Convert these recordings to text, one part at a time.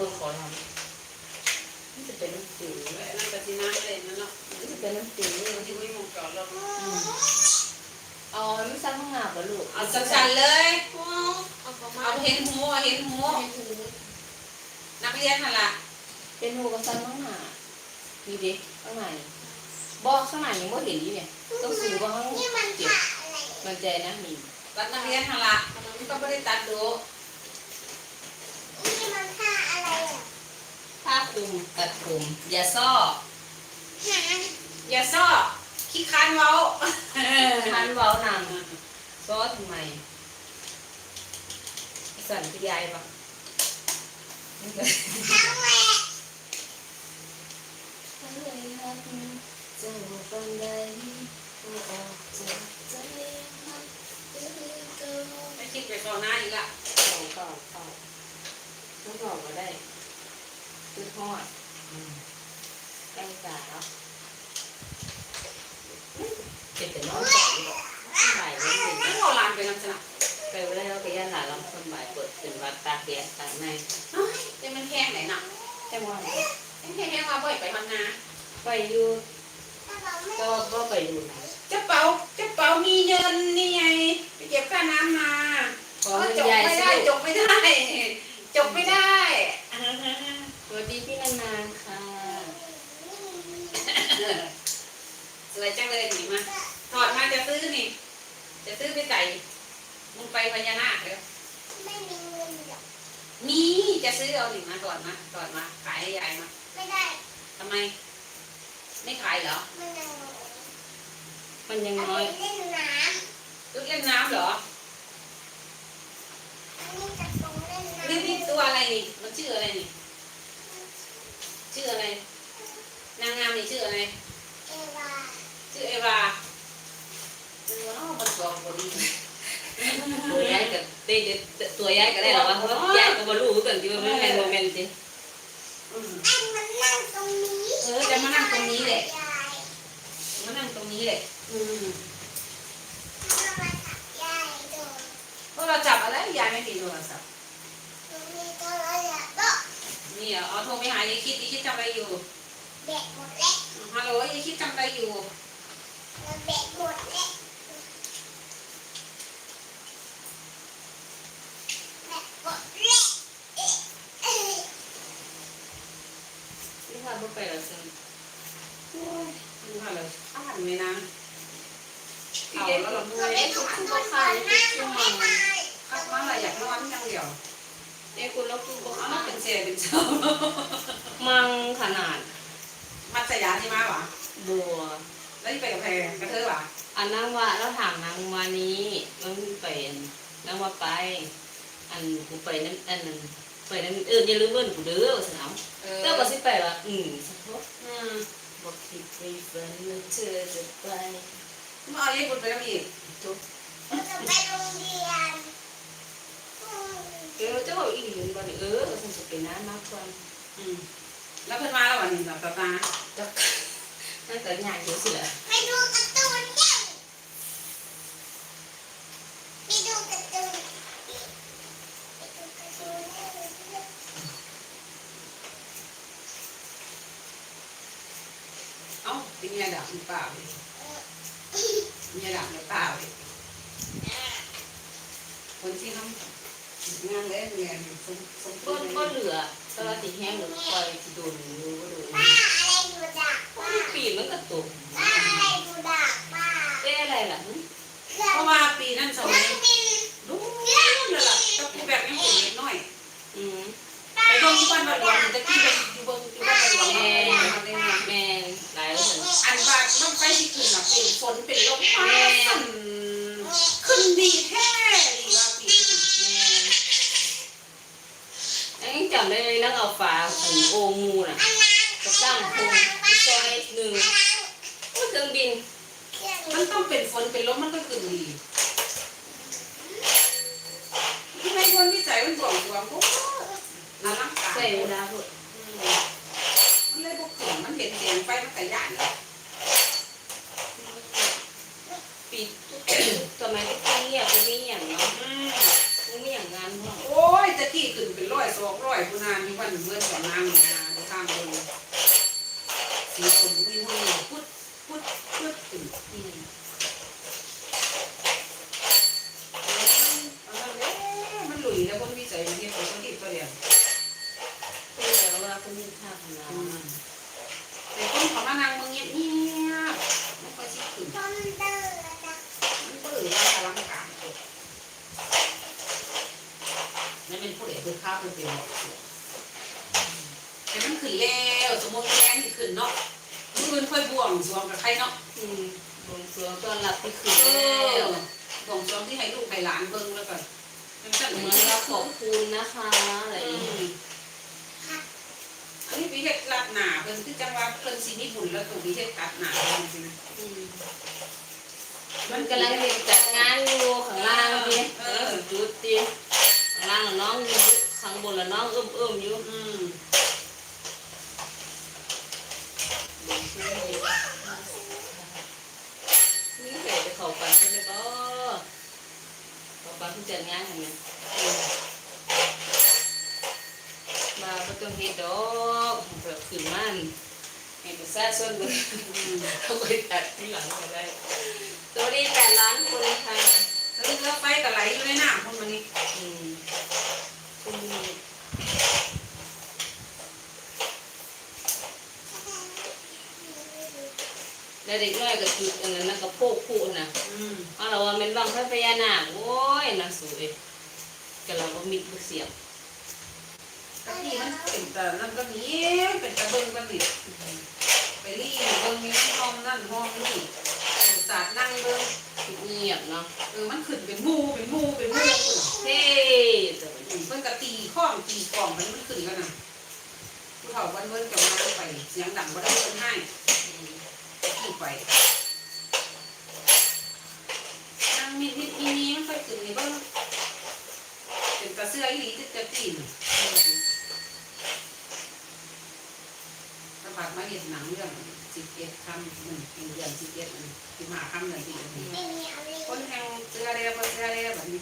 บังไฟแล้วบ่เบิ่งขอทำนี่จะเป็นน้ำจืดนั่นก็ที่น้ำเลยนั่นเนาะนี่จะเป็นน้ำจืดมันที่ไม่มองจอดเราเอาไม่ซักห้องน้ำบ่ลูกเอาสั้นๆเลยเอาประมาเอาณเห็นหูเอาเห็นหูนักเรียนนั่นล่ะเป็นหูกับซักห้องน้ำนี่ดิข้างในบอกข้างในยังบ่เห็นอยู่เนี่ยต้องสูงกว่าข้างนี่มันเจ็บผ่าอะไรอะมันใจนะมีรัดนักเรียนนั่นล่ะมันก็ไม่ได้ตัดดู นี่มันผ่าอะไรอะ ผ้าคลุมตัดผมอย่าซ้อหาอย่าซ้อขี้คันเว้าทันเว้านางซ้อทำไมสั่นพี่ยายปะทั้งแหวะทั้งเลยรักเจ้าปันใดผู้ออกจากใจมันเดินเกินไม่คิดไปก่อนหน้าอีกละเก่าเก่าเก่าต้องเก่าก็ได้ คือทอดแกงจ่าเนาะเป็นแต่น้องจ่าอยู่บ่ายเลยไม่เอาหลานไปนำสนับไปวันแรกเราไปย่านหลานเราคนบ่ายเปิดเป็นวัดตาเกียตาในแต่มันแห้งไหนน่ะแค่ว่าแห้งแห้งมาบ่อยไปทำนาไปอยู่ถ้าเราไม่ก็ก็ไปอยู่นะเจ้าเป๋าเจ้าเป๋ามีเงินนี่ไงไปเก็บค่าน้ำมาขอเออเงินจบยายไม่สิได้จบไม่ได้จบไม่ได้ส วัสดีพี่นานๆค่ะเออสวยจังเลยหนีมาถอดมาจะซื้อนี่ จะซื้อไปใส่มึงไปพญานาคเลยไม่มีเงินหรอกมีจะซื้อเอาหนิมาถอดมาถอดมา ขายให้ยายมา ไม่ได้ทำไม ไม่ขายเหรอ มันยังมันยังเอาน้ไปอยเล่นน้ลูกเล่นน้ำเหรอำอันนี้จะตรงเล่นน้ำนี่นี่ตัวอะไรนี่ มันชื่ออะไรนี่างงามนี่ชื่ออะไร เอวาชื่อเอวาเออว้าวมันตัวพอดีตัวยายกับเด็ตัวยายก็ได้หรอวะเพราะว่ายายก็บ่รู้กันที่ว่ามันเป็นโมเมนต์สิอืมอันมันนั่งตรงนี้ เออจะมานั่งตรงนี้แหละยายมานั่งตรงนี้แหละอืมถ้ามาถักยายดูเพราะเราจับอะไรยายไม่มีโทรศัพท์หนูมีตัวอะไรอะก็นี่อะเอาโทรไปหายายคิดยายคิดทำอะไรอยู่ แบะหมดแล้วฮัลโหลยายคิดทำอะไรอยู่มันแบะหมดแล้วแบะหมดแล้วเอ๊ะเอ๊ะที่พาบ่ไปแล้วซึ่งดูค่ะเลยอ่านไหมนะเอาแล้วเราด้วยเอ๊ะคุณคุณบ่ขายคุณคุณมังคัดมาอะไรอยากนอนจังเดียวเอ๊ะคุณแล้วคุณบ่เอาขายเป็นเสียเป็นเจ้ามังขนาด มัดสยามที่มาหวะบัว แล้วที่ไปกับแพรกระเทยหวะอันนางว่าเราถามนางว่านี้มันไปนางว่าไป อันกูไปนั่นอันนั้นไปนั่นเอออย่าลืมเบิ่นกูเด้อว่าซั่นเอาเออเจ้าก็สิไปละอืมสะทบอืมบอกคิดไปฝันว่าเธอจะไปมาเอาเยี่ปุ่นไปแล้วอีกทุกเราจะไปโรงเรียนอืมเดี๋ยวเจ้าเอาอีกหนึ่งวันเออคงจะไปน้ำมากกว่าอืม แล้วเพิ่นมาแล้ววันนี้แบบตาตาเจ้าน่าจะยากเยอะสิแหละไปดูการ์ตูนยังไปดูการ์ตูนไปดูการ์ตูนยังเอ้าเป็นไงดับหรือเปล่ามีไงดับหรือเปล่าคนที่ทำงานเลยเรียนสมสมก็บูรณ์ก็เหลือ ตลาดติแห้งหรือคอยที่โดนรู้ก็โดนป้าอะไรดูดักป้าปีมันก็ตกป้าอะไรดูดักป้าเอ๊ะอะไรล่ะเพราะว่าปีนั้นสมัรื่อยงบินดูเลยล่ะตะกูแบบยังเป็นเด็กน้อยอืมไปเบิ่งที่บ้านบ้านหลวงตะกี้ไปอยู่เบิ่งที่บ้านบ้านหลวงแม่แม่แม่หลายแล้วเหมือนอันบาดมันไปที่ขึ้นน่ะเป็นฝนเป็นลมมาสั่นขึ้นดีแท้ แล้วยังจำได้เลยแล้วเอาฝาหูโองูน่ะกับตั้งพงซอยหนึ่งก็เครื่องบิน มันต้องเป็นฝนเป็นลมมันก็คือดีทำไมคนที่ใจมันบ่องบวงก็น้ำตาใส่เวลาหมดมันเลยบกขึ้มันเห็นแดงไฟมันกระย่านปิดทำไมก็เงียบไปนี่อย่าเนาะ ไม่อย่างงานพ่อโอ้ยตะกี้ขึ้นเป็นร้อยสองร้อยคุณนานมีวันเมื่อสองนางนางข้างบนสีชมพูหุ่นพุดพุดพุดขึ้นที่ม มันหลุยแล้วคนวิจัยมันเห็นคนที่ตัวเดียว เออแต่ว่าก็มีค่าขนาด แต่คนเขามานั่งมึงเงียบเงียบไม่ค่อยชิดขึ้น ต้นเตอร์จ้ะ มันเบื่อว่าพลังการนั่นเป็นผู้ เอกคือข้าวเป็นเดียวแต่มันขึ้นแล้วสมมติแรงขึ้นเนาะมืออื่นค่อยบวงสวงกับใครเนาะอืมบวงสวงตอนรับที่คืนแล้วบวงสวงที่ให้ลูกให้หลานเบิ่งแล้วก็มันจะเหมือนเราเราขอบคุณนะคะอะไรอย่างนี้อันนี้พี่เฮ็ดลัดหนาเพิ่นคือจังว่าเพิ่นสิมีบุญแล้วถูกพี่เฮ็ดตัดหนาเพิ่นสินะมันกำลังเรียนจัดงานอยู่ข้างล่างพี่จุดตีข้างล่างน้องอยู่ ข้างบนละน้องเอื้มเอื้มๆอยู่อืมนี่เดี๋ยวจะเข้าไปใช่ไหมก็เข้าไปผู้จัดงานเห็นไหมมาก็ต้องเฮ็ดดอกแบบขึ้นมานี่ให้ประชาชนเลยอืมเขาไปตัดที่หลังก็ได้สวัสดีแปดล้านคนค่ะแล้วเรือไฟก็ไหลอยู่ในน้ำพุ่นมันนี่ อืมคุณ แล้วเด็กน้อยก็จุดอันนั้นนะก็โพกพูนะอืมเอาเราว่าเป็นบางพระพญานาคโอ้ยน่าสวยก็เราก็มิดบ่เสียบตะกี้มันเป็นแต่นั่นก็มีเป็นตะเบิ่งกันนี่ไปรีเบิ่งมีห้องนั่นห้องนี่เป็นศาสตร์นั่งเบิ่งเงียบเนาะเออมันขึ้นเป็นหมู่เป็นหมู่เป็นหมู่พุ่นเฮ้แต่ว่าเพิ่นก็ตีข้องตีกล่องมันมันขึ้นกันน่ะผู้เฒ่าวันเบิ่นกับมาไปเสียงดังบ่ได้เพิ่นให้อืม ขึ้นไปนางมีนิดมีนี้มันค่อยขึ้นนี่เบิ่งเป็นตาเสื้ออีหลีจะจะตีนสมัครมาเห็นหนังเรื่องสิบเอ็ดคำหนึ่งปีเดือนสิบเอ็ดสิบห้าคำเดือนสี่ไม่มีอะไรคนแทงเสื้อเรียบเสื้อเรียบแบบนี้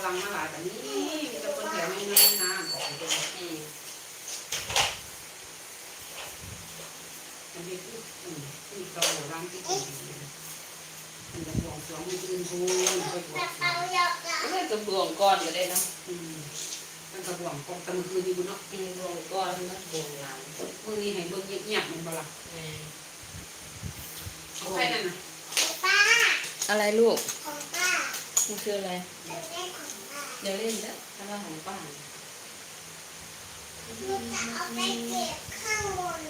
ที่คนโบราณมาหลายแบบนี้มีแต่คนแถวนี้นนานออกไปเลยอืมอันนี้คืออืมคือเราโบราณที่คนมันจะบวงสรวงมันอื่นพูนไปบวกระงสรวเป๋างเยอะจ้ะก็เลยกระบวงก้อนก็ได้เนาะอืมมันก็บวงกองตะมือคืนอยู่เนาะอืมบวงก้อนมันบวงหลังมือนี้ให้เบิ่งเงียบๆมันบ่ล่ะแม่เอาใครนั่นน่ะของป้าอะไรลูก ของป้ามันคืออะไรเล่นของป้า เดี๋ยวเล่นแล้วถ้าว่าของป้า ลูกจะเอาไปเก็บข้างบน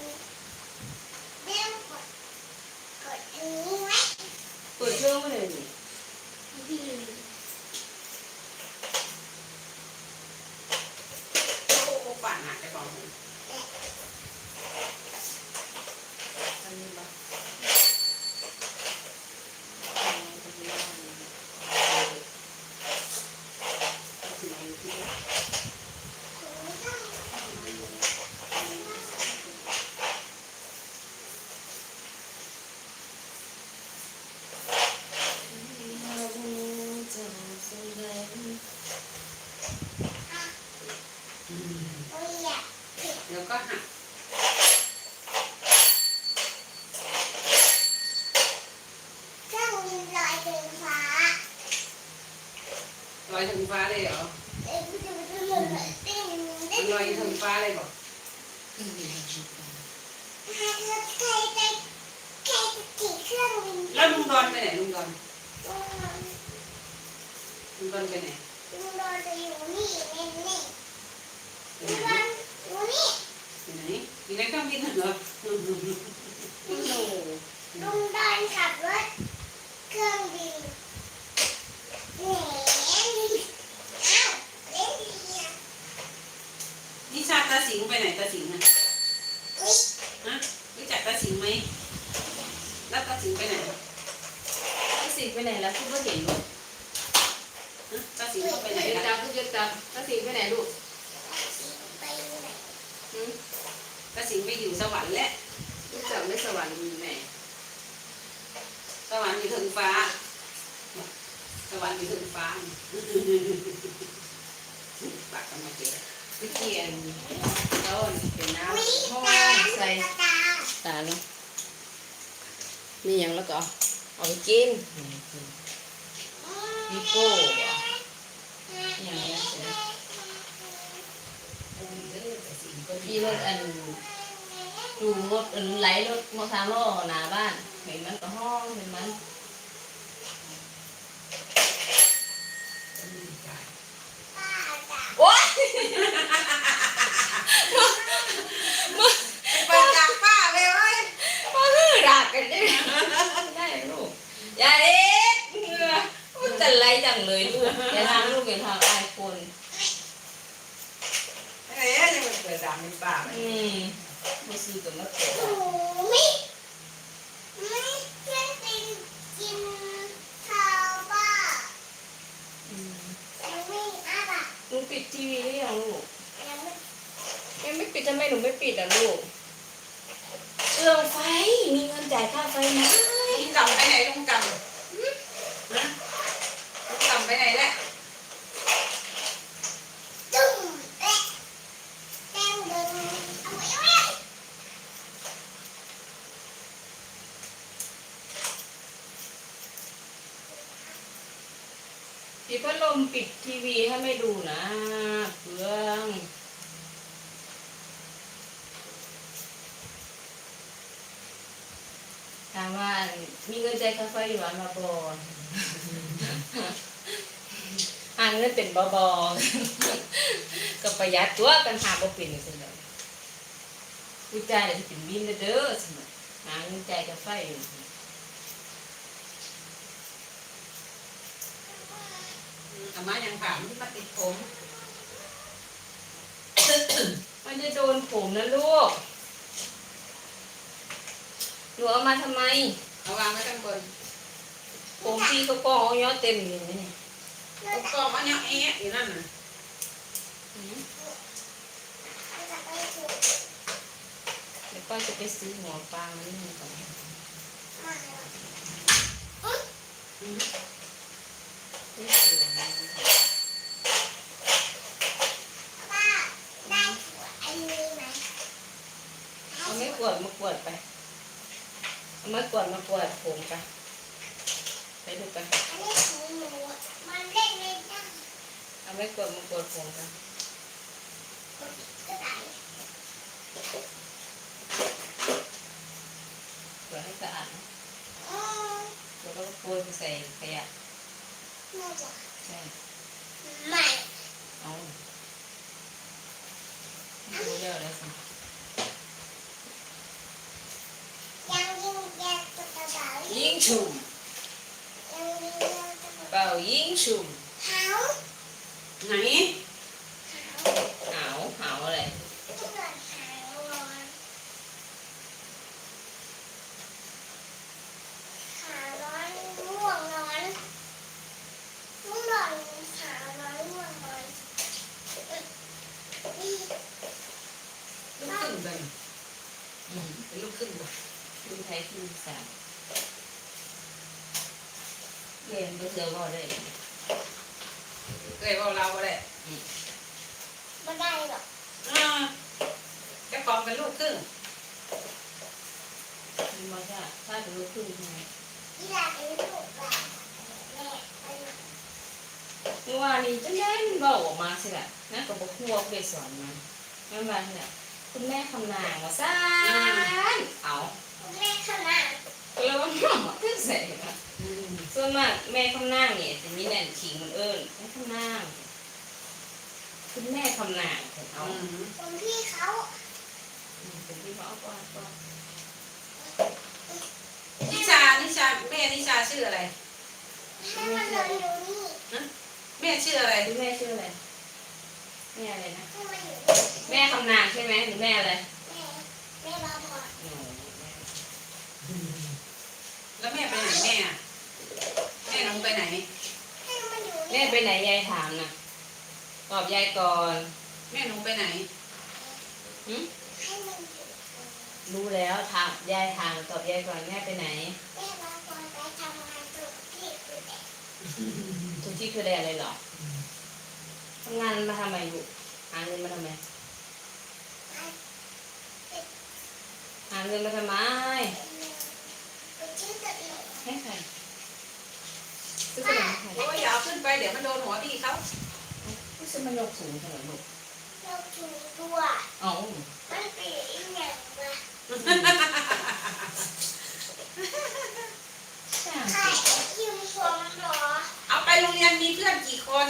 เล่นกดกดอันนี้ไว้ เปิดเครื่องไว้เลยนี่ ลอยถึงฟ้าเลยเหรอเอ้ยดูดูดูดูติ้งมัติ้นงลอยถึงฟ้าเลยบอกหากเราใครจะใครจะขี่เครื่องบินแล้วลุงดอนไปไหนลุงดอนลุงนอนลุงดอนไปไหนลุงนอนจะอยู่นี่แน่แน่ไปลุงไหนนอนอยู่นี่ไปไหนอยู่ในเครื่องบินเหรอโอ้โหลุงนอนขับรถเครื่องบินแหมอ้าวเล่นดีอะ นิชาตาสิงไปไหนตาสิงอะอุ๊ยฮะรู้จักตาแล้วตาสิงไปไหนถ้าสิไปไหนแล้วคุณก็เห็นลูกฮะตาสิงเขาไปไหนเดี๋ยวล่ะจับลูกจะจับถ้าสิไปไหนลูกไปไหนหืมตาสิงไปอยู่สวรรค์แล้วลูกจับไม่สวรรค์มีแม่สวรรค์อยู่ถึงฟ้า สวรรค์อยู่ถึงฟ้าปากกันมาเจอ วิเกียนแล้วเป็นน้ำห้องใส่ตาตาเนาะนี่ยังแล้วก็เอาไปกินปีโป้อย่างเงี้ยเสร็จพี่รถอันดูรถอันไหลรถมอเตอร์ไซค์ล้อหน้าบ้านเห็นมันก็ห้องเห็นมัน ป้าตา โอ๊ย ไปจากป้าไปไว้ มาฮือรั กันได้ได้ลูกอย่าเอ็ดเหงื่อมันจะไหลจังเลยลูกอย่าทำลูกอย่าทำอายคนเอ๊ะยังไม่เกิดดำเป็นป้าไปอืมมาซื้อกับมะเขือหนูไม่ไม่ไม่เป็นกินข้าวป้าอืมยังไม่อาบะหนูปิดทีวีหรือยังลูกยังไม่ยังไม่ปิดทำไมหนูไม่ปิดอะลูก เรื่องไฟ มีเงินจ่ายค่าไฟไหมลุงจำไปไหนลุงจำฮะลุงจำไปไหนแล้วจุ่มเอ๊ะแต้มเดินเอาไว้ไว้ปิดพัดลมปิดทีวีถ้ไม่ดูนะเพื่องถามว่า มีเงินจ่ายค่าไฟอยู่หรือมาบอลหาเงินเป็นบอบอก็ประหยัดตัวกันหาบ่เป็นสิเนาะกูจ่ายเลยเป็นบินเด้อสิเนาะหาเงินจ่ายค่าไฟอยู่อามายังถามที่มาติดผม มันจะโดนผมนะลูก หนูเอามาทำไม เอาวางไว้ข้างบนผมพี่ก็กองเอาย้อเต็มอยู่นี่ผมกองมันยังเอ๊ะอยู่นั่นน่ะอืมจะไปถูกเดี๋ยวก็จะไปซื้อหัวปลามานี่ก่อน มา อืม ไม่เสือนะ ป้าได้ถั่วอันนี้ไหม เอาไม่กวาดมากวาดไป เอาไม้กวาดมากวาดผมไปไปดูไปอันนี้ของหนูมันเล่นไม่ได้เอาไม้กวาดมากวาดผมไปก็ได้กวาดให้สะอาดนะอืมแล้วก็โปรยไปใส่ขยะน่าจะ ใช่ ไม่ เอาดูเยอะเลยสิ ยังยิงแยกตัวกระเป๋า ยิงฉุ่มยังยิงแยกตัวกระเป๋า เป่ายิงฉุ่ม เท้า ไหน เท้า หาวหาวอะไร ที่เกิดหางร้อนขาร้อนง่วงนอนง่วงนอนขาร้อนง่วงนอนนี่ ลูกขึ้นเลย อืม เป็นลูกขึ้นเลย ดูไทยคือสามเรียนก็เสือว่าได้ เคยบอกเราก็ได้ ไม่ได้หรอก อ่า เจ้าของเป็นลูกครึ่งมีมาถ้าถ้าเป็นลูกครึ่งใช่ไหมอีหลาเป็นลูกหลานแม่เป็นเมื่อวานนี้จะได้มันบอกออกมาสิล่ะนะกับบอกครัวไปสอนมาเมื่อวานนี่แหละคุณแม่คำนางว่าซ่านเอาแม่ขนาดก็เลยว่าน้องขึ้นใส่มาอืมส่วนมากแม่คำนางเนี่ยจะมีแน่นขิงมันเอิญแม่คำนางคุณแม่คำนางเอาอืมคนพี่เขาอืม เป็นที่เขาเอาก่อนก่อนนิชา นิชา แม่นิชาชื่ออะไร ให้มันเดินอยู่นี่แม่ชื่ออะไรคุณแม่ชื่ออะไร แม่อะไรนะ ให้มันอยู่นี่แม่คำนางใช่ไหมหรือแม่อะไร แม่แม่รอพอโอ้แม่แล้วแม่ไปไหนแม่อะแม่ลงไปไหน ให้มันอยู่แม่ไปไหนยายถามนะตอบยายก่อน แม่ลงไปไหนหึให้มันอยู่ รู้แล้วถามยายถามตอบยายก่อนแม่ไปไหนแม่มาก่อนไปทำงานตุกที่คือเด็กทุกที่คือได้อะไรหรอทำงานมาทำไมลูกหาเงินมาทำไมหาเงินมาทำไมไปชื่อตัวเองให้ใครซื้อขนมให้ใครโอ้ยอย่าเอาขึ้นไปเดี๋ยวมันโดนหัวพี่เขาไม่ใช่มันยกสูงขนาดลูกเราถูตัวเอ๋อมันเปลี่ยนอีกอย่างมา ช่างใครยิมผมเหรอเอาไปโรงเรียนมีเพื่อนกี่คน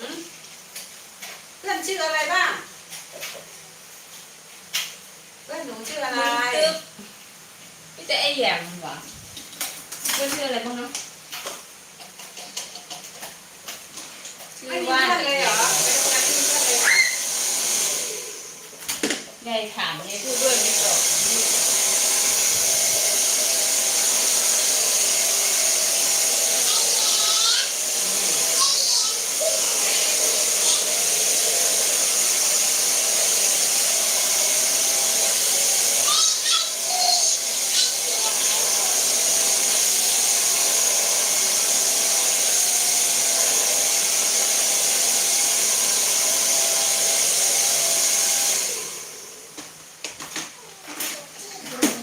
หึเพื่อนชื่ออะไรบ้าง เพื่อนหนูชื่ออะไรมึงตึ๊บไม่แต่ไอ้แหยมมันวะเพื่อนชื่ออะไรบ้างเนาะชื่อไม่มีว่าเพื่อนเลยเหรอไปโรงเรียนไม่มีเพื่อนเลยเหรอยายถามยายพูดด้วยไม่ตอบ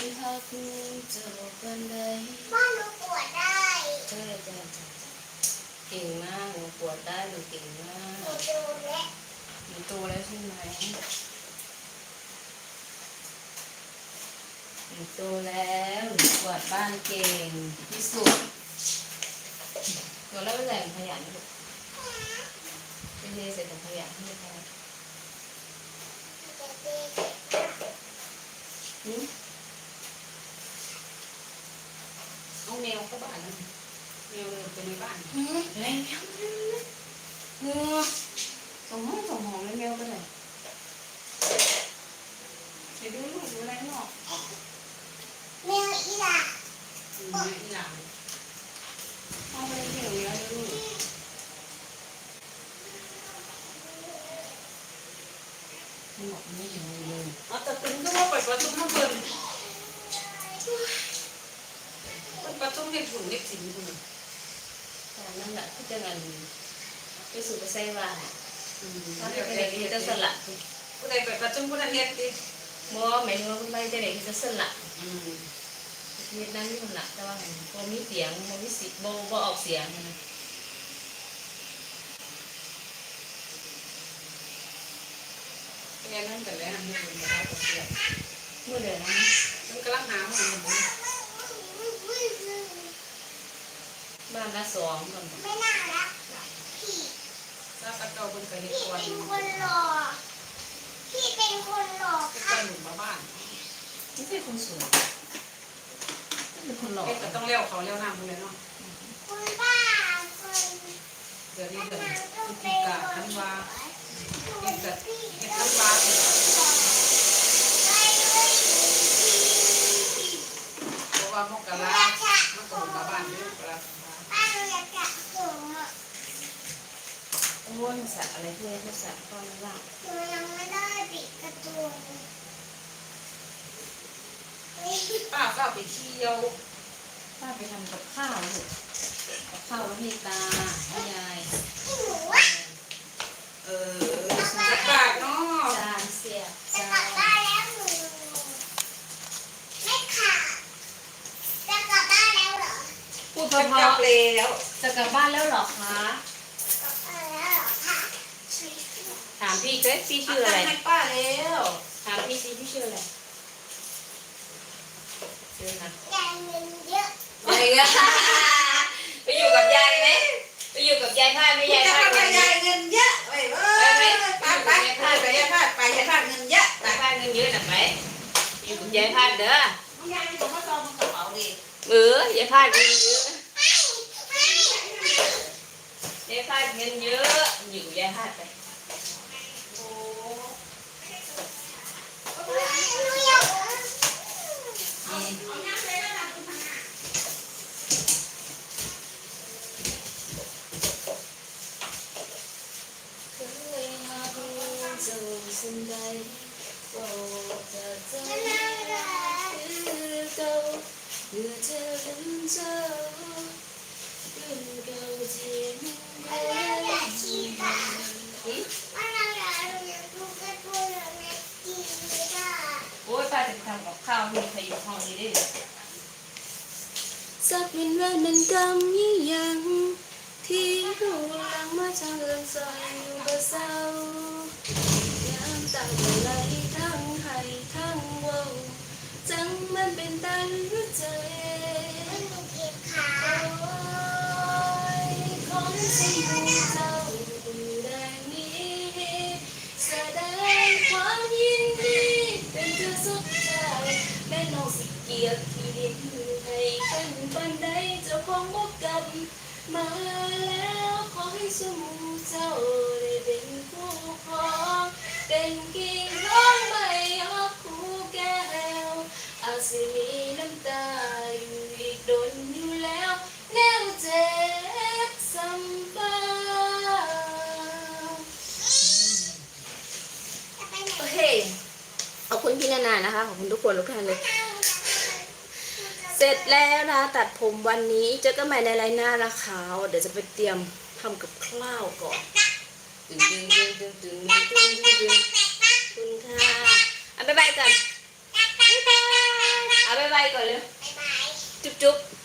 คนพักจะบอกกันได้ บ้านหนูปวดได้ ใช่จ้ะเก่งมากหนูปวดได้หนูเก่งมา หนู ก ดูและ หนูโตแล้วใช่ไหม หนูโตแล้วหนูกวาดบ้านเก่งที่สุดหนูเล่าเป็นแหล่งขยะนะลูกไปเทใส่ถังขยะให้แม่จะตีหืมเอาแมวเข้าบ้านนะแมวเลยไปในบ้านหืมแรงแมวเงือส่งห้องส่งหองเลยแมวไปไหนไปดูลูกดูอะไรหรอก แมวอีหล่าอืมแม่อีหลานเอาไปเที่ยวเยอะลูกมันบอกไม่ถึงเลยเอาแต่ตึงก็ว่าไปประชุมน้ำเพิ่นมันประชุมเห็ดหุ่นเห็ดสินคุณตอนนั้นแหละที่จะงานไปสู่ไปใส่ว่าอืมถ้าเดี๋เป็ยนวเด็เด็กกที่จะจะสสลัละดผู้ใดไปประชุมผู้นั้นเฮ็ดดิบ่หมายถึงว่าคุณไปจะเด็กที่จะสละ อืมเฮ็ดนั้นที่คนละแต่ว่ามันบ่มีเสียงบ่มีสิโบ่บ่ออกเสียงนะแค่นั้นกันแล้วทำให้นมาได้ตัวเสียเมื่อเดือนนั้นมันกำลังหาหมันบ้านละสองคนไม่น่ารักพี่ทราบกระเจ้าคนเคยเห็นพี่เป็นคนหล่อพี่เป็นคนหล่อก็ค่ะหนุ่มมาบ้าน ไม่ใช่คนสวยเป็นคนหล่อเอ๊ะแต่ต้องเลี้ยวเขาเลี้ยวน้ามึงเลยเนาะคุณป้าคนเดี๋ยวนี้เดี๋ยวนางก็พฤศเป็จินกาคธันววาเห็นแต่พี่เห็นแล้ธัวนวาสิไปเลยเพราะว่ามกรามันก็มาบ้านเยอะกราป้าเราอยากจะส่งอะโอ้ยสัตว์อะไรเพื่อนเขาสัตว์ก้อนล่างหนูยังไม่ได้ปิดกระตูนเฮ้ย ป้าก็เอาไปเที่ยวป้าไปทำกับข้าวลูกกับข้าวแล้วให้ตาให้ยายให้หนูอะเออสุดบาทเนาะจานเสียบจะจากลับนบ้านแล้วหนูไม่ขาดจะกลับบ้านแล้วเหรอพูดเพจะกลัราะบแล้วๆจะกลับบ้านแล้วเหรอคะกลับบ้านแล้วเหรอคะช่วยถามพี่เจ๊พี่เอาชื่ออะไรตังค์ให้ป้าแล้วถามพี่ซิพี่ชื่ออะไร ชื่อนะยายเงินเยอะไปกันไปอยู่กับยายไหมไปอยู่กับยายพาดไหม่ยายจะพาดทำเงินยายเงินเยอะไปเว้ยไปไปไปไปยายพาดไปยายพาดเงินเยอะไปยายพาดเงินเยอะหนักไหมอยู่กับยายพาดเด้อยายผมก็ซองกระเป๋าดิเออยายพาดเงินเยอะยายพาดเงินเยอะอยู่กับยายพาดไปโอ้ จัใดโปรดเธอจงรักคือเก่าหรือเธอเป็นเจ้ารุ่นเก่าที่มึงเคยโอ้ยป้าจะทำข้าวมีขยุ่มห้องนี้ดิ้สักวินแว่นมันกำยี่ยัง ที่หูหลังมาทางเอินซอยอยู่บ่เศร้า ไหลทั้งให้ทั้งเว้าจังมันเป็นตาหัวใจมันมีเก็บขาโอ้ยของฉันดูเจ้าได้นี้แสดงความยินดีเป็นเธอสุดท้ายแม่น้องสิเกียรติที่ดินให้กันปันใดเจ้าของบอกกำมาแล้วขอให้สมูเจ้า เป็นกิ่งร้องใบยอกคู่แก้วอาจสิมีน้ำตาอยู่อีกดนอยู่แล้วแนวเจ็บซ้ำบ้าโอเคขอบคุณพี่นานานะคะขอบคุณทุกคนทุกท่านเลย เสร็จแล้วนะตัดผมวันนี้เจอกันใหม่ในไลน์หน้านะคะเดี๋ยวจะไปเตรียมทำกับข้าวก่อน ตึงตึงตึงตึงตึงตึงตึงตึงคุณค่ะอะบ๊ายบายก่อนบ๊ายบายอะบ๊ายบายก่อนเร็วบ๊ายบายจุ๊บจุ๊บจุ๊บ